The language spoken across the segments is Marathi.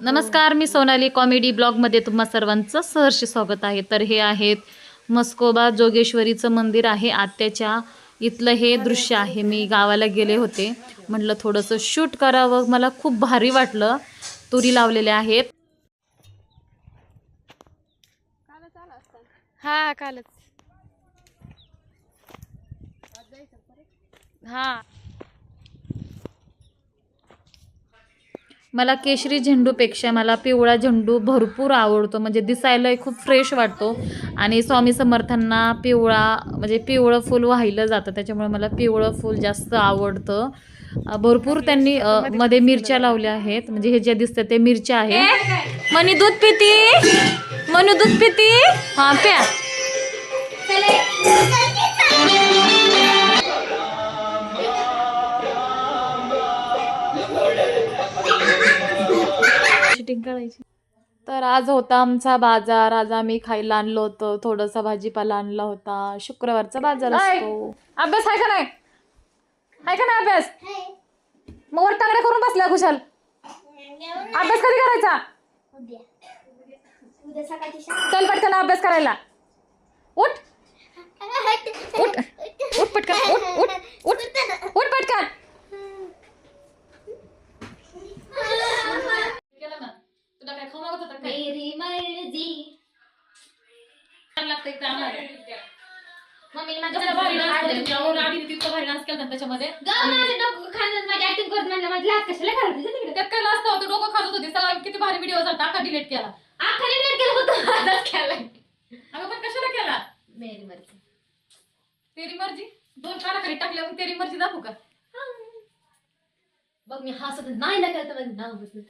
नमस्कार मी सोनाली. कॉमेडी ब्लॉगमध्ये तुम्हा सर्वांचं सहर्ष स्वागत आहे. तर हे आहेत मस्कोबा जोगेश्वरीचं मंदिर आहे. आत्याच्या इथलं हे दृश्य आहे. मी गावाला गेले होते. म्हटलं थोडंसं शूट करावं. मला खूप भारी वाटलं. तुरी लावलेल्या आहेत. हा कालच. हा. मला केशरी झेंडूपेक्षा मला पिवळा झेंडू भरपूर आवडतो. म्हणजे दिसायला खूप फ्रेश वाटतो. आणि स्वामी समर्थांना पिवळा म्हणजे पिवळं फूल वाहिलं जातं. त्याच्यामुळे मला पिवळं फूल जास्त आवडतं. भरपूर त्यांनी मध्ये मिरच्या लावल्या आहेत. म्हणजे हे जे दिसतं ते मिरच्या आहेत. मनी दूध पिती? मनू दूध पिती? हा प्या. चिटिंग करायची. तर आज होता आमचा बाजार. आज आम्ही खायला आणलं होतं. थोडासा भाजीपाला आणला होता. शुक्रवारचा बाजार असतो. अभ्यास आहे का नाही? आहे का नाही अभ्यास? मग वर टांगड्या करून बसल्या खुशाल. अभ्यास कधी करायचा? उद्या सकाळची शाळा चल पटकन अभ्यास करायला. उठ. उठ. उठ पटकन. उठ उठ उठ उठ पटकन तुला काय खाऊ मागत होता काय मेरी मर्जी माझ्या कसला भारी आधी तितकं भारी डान्स केला त्याच्यामध्ये. गं, माझं डोकं खाणं माझी ऍक्टिंग करत म्हणलं माझी लाज कशाला तिकडे? त्यात काय लास्ट होतं? डोकं होते. सगळा किती भारी व्हिडिओ झाला अख्खा डिलीट केला. केलं होतं. अगं पण कशाला केला? मेरी मर्जी. तेरी मर्जी? दोन कानाखाली टाकल्या मग तेरी मर्जी दाखवू का? बघ मी हसत नाही ना करत माझं नाव बसलं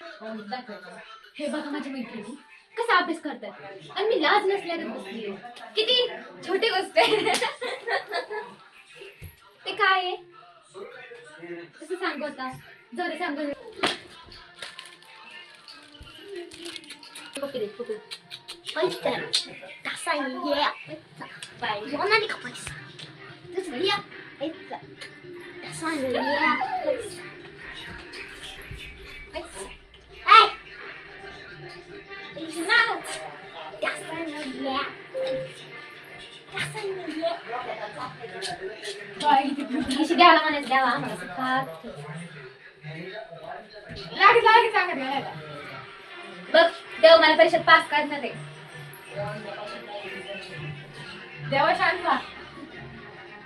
हे बघा माझी मैत्रिणी कसा अभ्यास करतात आणि मी लाज नसल्यागत बसली किती छोटी गोष्ट आहे ते काय आहे कसं सांगू आता जर सांगू पैसा this, copy. पैसा Kasa yeah. पैसा Mona ni पैसा Das war पैसा द्यावा म्हणायचं द्यावा आम्हाला लागेल लागेल सांगा द्यायला बघ देव मला परीक्षेत पास करणार आहे देवा शांत